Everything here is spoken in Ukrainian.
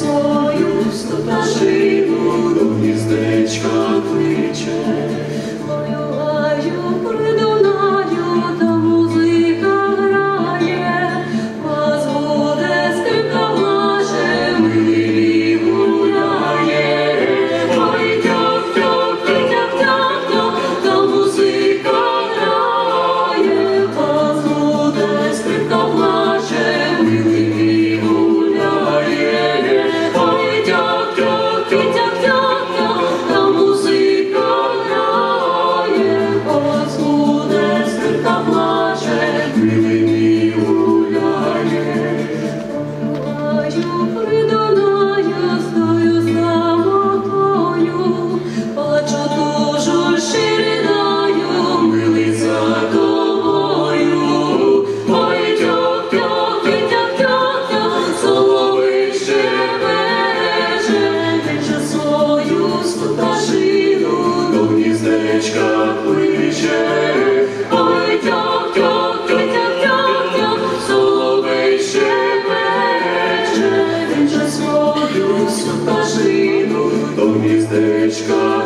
Сою, стопажи буду ну, гніздечка кличе. Санташину до містечка.